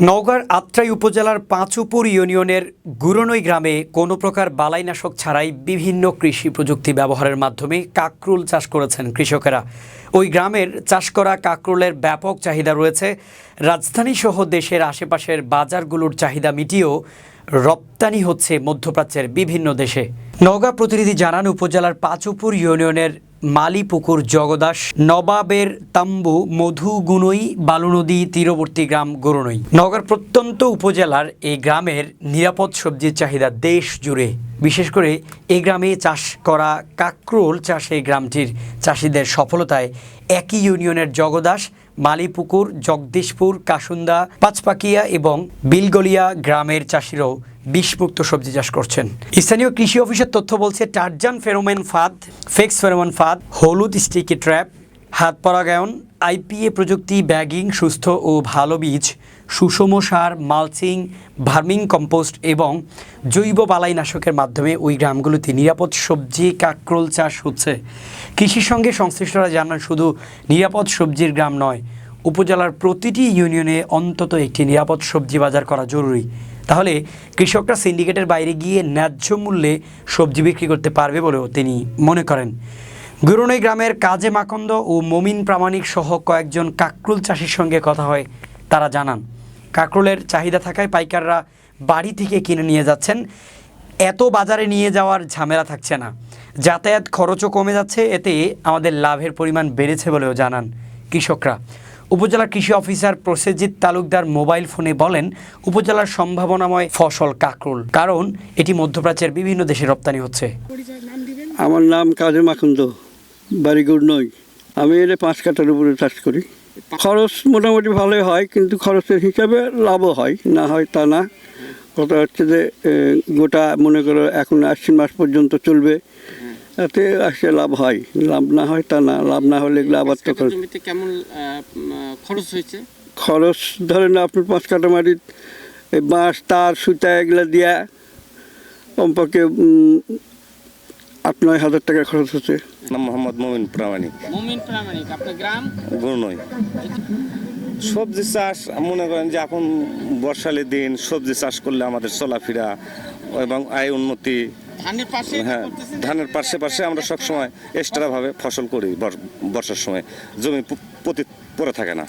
নওগাঁর আত্রাই উপজেলার পাঁচুপুর ইউনিয়নের গুরনই গ্রামে কোনো প্রকার বালাইনাশক ছাড়াই বিভিন্ন কৃষি প্রযুক্তি ব্যবহারের মাধ্যমে কাকরুল চাষ করেছেন কৃষকেরা। ওই গ্রামের চাষ করা কাকরুলের ব্যাপক চাহিদা রয়েছে। রাজধানী সহ দেশের আশেপাশের বাজারগুলোর চাহিদা মিটিয়েও রপ্তানি হচ্ছে মধ্যপ্রাচ্যের বিভিন্ন দেশে। নওগাঁ প্রতিনিধি জানান, উপজেলার পাঁচুপুর ইউনিয়নের মালিপুকুর জগদাস, নবাবের তাম্বু মধুগুনই বালু নদী, তীরবর্তী গ্রাম, গরুনই। নগর প্রত্যন্ত উপজেলার এই গ্রামের নিরাপদ সবজির চাহিদা দেশ জুড়ে। বিশেষ করে এই গ্রামে চাষ করা কাকরোল চাষে গ্রামটির চাষিদের সফলতায় একই ইউনিয়নের জগদাস, মালিপুকুর, জগদীশপুর, কাসুন্দা, পাঁচপাকিয়া এবং বিলগলিয়া গ্রামের চাষিরাও বিষমুক্ত সবজি চাষ করছেন। স্থানীয় কৃষি অফিসের তথ্য বলছে, টার্জান ফেরোমেন ফাদ, ফেক্স ফেরোমেন ফাদ, হলুদ স্টিকি ট্র্যাপ, হাত পরাগায়ন, আইপিএ প্রযুক্তি, ব্যাগিং, সুস্থ ও ভালো বীজ, সুষম সার, মালচিং, ভার্মিং কম্পোস্ট এবং জৈব বালাইনাশকের মাধ্যমে ওই গ্রামগুলোতে নিরাপদ সবজি কাকরোল চাষ হচ্ছে। কৃষির সঙ্গে সংশ্লিষ্টরা জানান, শুধু নিরাপদ সবজির গ্রাম নয়, উপজেলার প্রতিটি ইউনিয়নে অন্তত একটি নিরাপদ সবজি বাজার করা জরুরি। তাহলে কৃষকরা সিন্ডিকেটের বাইরে গিয়ে ন্যায্য মূল্যে সবজি বিক্রি করতে পারবে বলেও তিনি মনে করেন। গুরুনই গ্রামের কাজে মাকন্দ ও মমিন প্রামাণিক সহ কয়েকজন কাকরুল চাষির সঙ্গে কথা হয়, তারা জানান। কাকরুলের চাহিদা থাকায় পাইকাররা বাড়ি থেকে কিনে নিয়ে যাচ্ছেন। এত বাজারে নিয়ে যাওয়ার ঝামেলা থাকছে না। যাতায়াত খরচও কমে যাচ্ছে, এতে আমাদের লাভের পরিমাণ বেড়েছে বলেও জানান কৃষকরা। উপজেলা কৃষি অফিসার প্রসেনজিৎ তালুকদার মোবাইল ফোনে বলেন, উপজেলার সম্ভাবনাময় ফসল কাকরুল, কারণ এটি মধ্যপ্রাচ্যের বিভিন্ন দেশে রপ্তানি হচ্ছে। আমার নাম কাজে মাখুন্দ বাড়িগুড় নই আমি এলে পাঁচ কাটার উপরে চাষ করি। খরচ মোটামুটি ভালোই হয়, কিন্তু খরচের হিসাবে লাভও হয়, না হয় তা না। কথা হচ্ছে যে গোটা মনে করো এখন আশ্বিন মাস পর্যন্ত চলবে। এতে আসলে লাভ হয়। লাভ না হয় তা না লাভ না হলে এগুলো আবার তখন কেমন খরচ হয়েছে? খরচ ধরেন আপনার পাঁচ কাটা মাটির এই বাঁশ তার সুতা এগুলো দিয়া কমপক্ষে আট নয় হাজার টাকা খরচ হচ্ছে। নাম মোহাম্মদ মোমিন প্রামাণিক। মুমিন প্রামাণিক আপনার গ্রাম? গুণ সবজি চাষ মনে করেন যে এখন বর্ষালের দিন সবজি চাষ করলে আমাদের চলাফেরা এবং আয় উন্নতি ধানের পাশে হ্যাঁ ধানের পাশে পাশে আমরা সবসময় এক্সট্রাভাবে ফসল করি বর- বর্ষার সময়। জমি পতিত পতি পড়ে থাকে না।